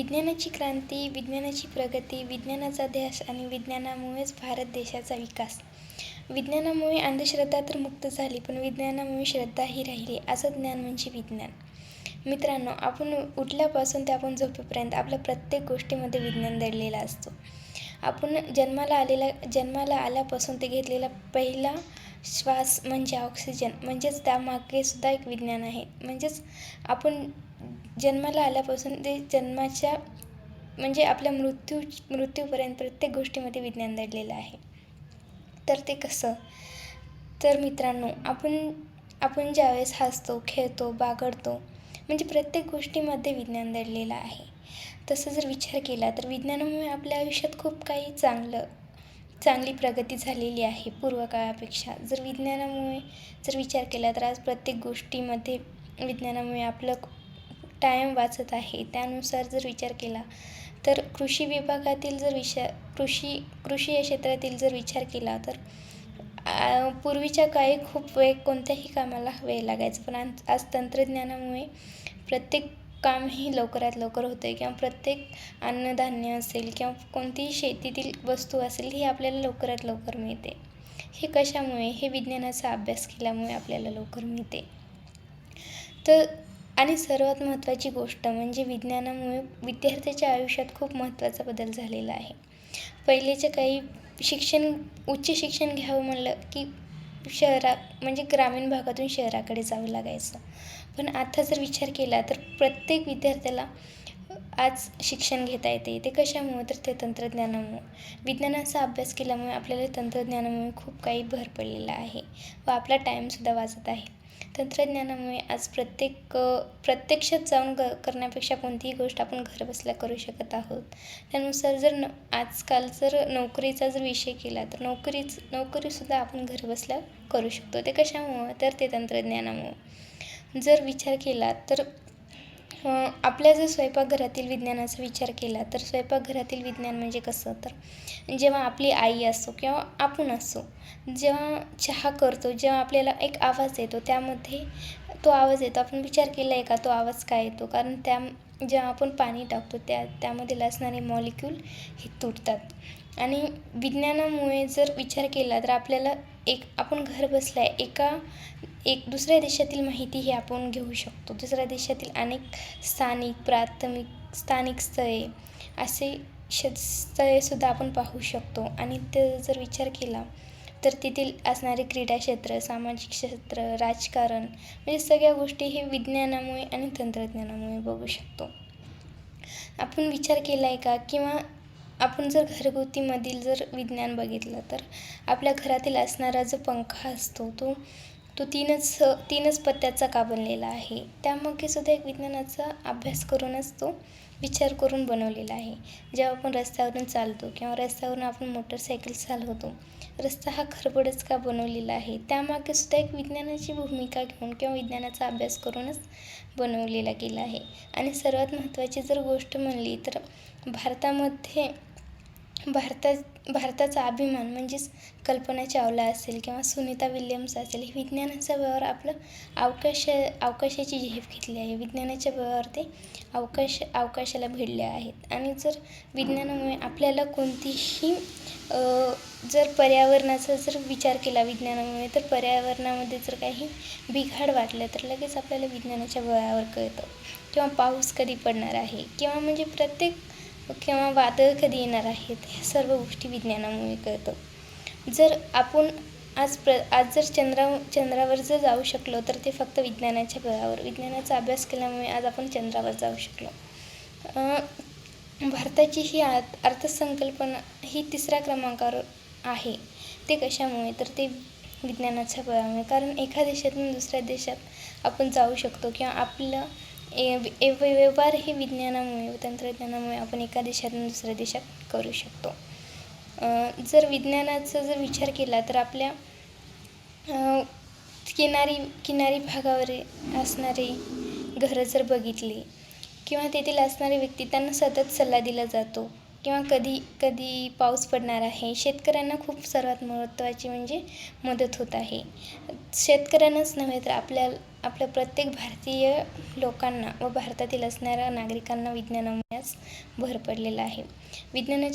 विज्ञानाची क्रांती विज्ञानाची प्रगती विज्ञानाचा ध्यास आणि विज्ञानामुळेच भारत देशाचा विकास. विज्ञानामुळे अंधश्रद्धा तर मुक्त झाली पण विज्ञानामुळे श्रद्धाही राहिली. असं ज्ञान म्हणजे विज्ञान. मित्रांनो आपण उठल्यापासून ते आपण झोपेपर्यंत आपल्या प्रत्येक गोष्टीमध्ये विज्ञान दडलेला असतो. आपण जन्माला आलेला जन्माला आल्यापासून ते घेतलेला पहिला श्वास म्हणजे ऑक्सिजन. म्हणजेच त्यामागे सुद्धा एक विज्ञान आहे. म्हणजेच आपण जन्माला आल्यापासून ते जन्माच्या म्हणजे आपल्या मृत्यू मृत्यूपर्यंत प्रत्येक गोष्टीमध्ये विज्ञान दडलेलं आहे. तर ते कसं? तर मित्रांनो आपण आपण ज्यावेळेस हसतो खेळतो बागडतो म्हणजे प्रत्येक गोष्टीमध्ये विज्ञान दडलेलं आहे. तसं जर विचार केला तर विज्ञानामुळे आपल्या आयुष्यात खूप काही चांगलं चांगली प्रगती झालेली आहे पूर्वकाळापेक्षा. जर विज्ञानामुळे जर विचार केला तर आज प्रत्येक गोष्टीमध्ये विज्ञानामुळे आपलं टाईम वाचत आहे. त्यानुसार जर विचार केला तर कृषी विभागातील जर विषय कृषी कृषी या क्षेत्रातील जर विचार केला तर पूर्वीच्या काळी खूप वेळ कोणत्याही कामाला वेळ लागायचा. पण आज आज तंत्रज्ञानामुळे प्रत्येक कामही लवकरात लवकर होतं आहे किंवा प्रत्येक अन्नधान्य असेल किंवा कोणतीही शेतीतील वस्तू असेल ही आपल्याला लवकरात लवकर मिळते. हे कशामुळे? हे विज्ञानाचा अभ्यास केल्यामुळे आपल्याला लवकर मिळते. तर आणि सर्वात महत्त्वाची गोष्ट म्हणजे विज्ञानामुळे विद्यार्थ्याच्या आयुष्यात खूप महत्त्वाचा बदल झालेला आहे. पहिलेचे काही शिक्षण उच्च शिक्षण घ्यावं म्हणलं की शहरा म्हणजे ग्रामीण भागातून शहराकडे जावं लागायचं. पण आता जर विचार केला तर प्रत्येक विद्यार्थ्याला आज शिक्षण घेता येते. ते कशामुळे? तर ते तंत्रज्ञानामुळे. विज्ञानाचा अभ्यास केल्यामुळे आपल्याला तंत्रज्ञानामुळे खूप काही भर पडलेला आहे व आपला टाईमसुद्धा वाचत आहे. तंत्रज्ञानामुळे आज प्रत्येक प्रत्यक्षात जाऊन ग करण्यापेक्षा कोणतीही गोष्ट आपण घरबसल्या करू शकत आहोत. त्यानुसार जर न आजकाल जर नोकरीचा जर विषय केला तर नोकरीच नोकरीसुद्धा आपण घरबसल्या करू शकतो. ते कशामुळं? तर ते तंत्रज्ञानामुळं. जर विचार केला तर आपल्या जर स्वयंपाकघरातील विज्ञानाचा विचार केला तर स्वयंपाकघरातील विज्ञान म्हणजे कसं? तर जेव्हा आपली आई असो किंवा आपण असो जेव्हा चहा करतो जेव्हा आपल्याला एक आवाज येतो त्यामध्ये तो आवाज येतो. आपण विचार केला आहे का? तो आवाज काय येतो? कारण त्या जेव्हा आपण पाणी टाकतो त्या त्यामधील असणारे मॉलिक्यूल हे तुटतात. आणि विज्ञानामुळे जर विचार केला तर आपल्याला एक आपण घर बसल्या एका एक दुसऱ्या देशातील माहिती ही आपण घेऊ शकतो. दुसऱ्या देशातील अनेक स्थानिक प्राथमिक स्थानिक स्थळे असे श स्थळेसुद्धा आपण पाहू शकतो. आणि ते जर विचार केला तर तेथील असणारे क्रीडा क्षेत्र सामाजिक क्षेत्र राजकारण म्हणजे सगळ्या गोष्टी हे विज्ञानामुळे आणि तंत्रज्ञानामुळे बघू शकतो. आपण विचार केला आहे का? किंवा आपण जर घरगुतीमधील जर विज्ञान बघितलं तर आपल्या घरातील असणारा जो पंखा असतो तो तो तीनच तीनच पत्त्याचा का बनलेला आहे? त्यामागे सुद्धा एक विज्ञानाचा अभ्यास करूनच तो विचार करून बनवलेला आहे. जेव्हा आपण रस्त्यावरून चालतो किंवा रस्त्यावरून आपण मोटरसायकल चालवतो रस्ता हा खरबडच का बनवलेला आहे? त्यामागे सुद्धा एक विज्ञानाची भूमिका घेऊन किंवा विज्ञानाचा अभ्यास करूनच बनवलेला गेला आहे. आणि सर्वात महत्त्वाची जर गोष्ट म्हणली तर भारतामध्ये भारता भारताचा अभिमान म्हणजेच कल्पना चावला असेल किंवा सुनीता विल्यम्स असेल हे विज्ञानाच्या बळावर आपलं अवकाश अवकाशाची झेप घेतली आहे. विज्ञानाच्या बळावर ते अवकाश अवकाशाला भिडले आहेत. आणि जर विज्ञानामुळे आपल्याला कोणतीही जर पर्यावरणाचा जर विचार केला विज्ञानामुळे तर पर्यावरणामध्ये जर काही बिघाड वाटलं तर लगेच आपल्याला विज्ञानाच्या बळावर कळतं. किंवा पाऊस कधी पडणार आहे? किंवा म्हणजे प्रत्येक किंवा वादळ कधी येणार आहेत ह्या सर्व गोष्टी विज्ञानामुळे कळतं. जर आपण आज प्र आज जर चंद्रा चंद्रावर जर जाऊ शकलो तर ते फक्त विज्ञानाच्या बळावर विज्ञानाचा अभ्यास केल्यामुळे आज आपण चंद्रावर जाऊ शकलो. भारताची ही आ अर्थसंकल्पना ही तिसऱ्या क्रमांकावर आहे. ते कशामुळे? तर ते विज्ञानाच्या बळामुळे. कारण एका देशातून दुसऱ्या देशात आपण जाऊ शकतो किंवा आपलं ए व्यवहार हे विज्ञानामुळे तंत्रज्ञानामुळे आपण एका देशातून दुसऱ्या देशात करू शकतो. जर विज्ञानाचा जर विचार केला तर आपल्या किनारी किनारी भागावर असणारे घरं जर बघितली किंवा तेथील असणारे व्यक्ती त्यांना सतत सल्ला दिला जातो किंवा कधी कधी पाऊस पडणार आहे शेतकऱ्यांना खूप सर्वात महत्त्वाची म्हणजे मदत होत आहे. शेतकऱ्यांनाच नव्हे तर आपल्या आपल्या प्रत्येक भारतीय लोकांना व भारतातील असणाऱ्या नागरिकांना विज्ञानामुळेच भर पडलेला आहे. विज्ञानाच्या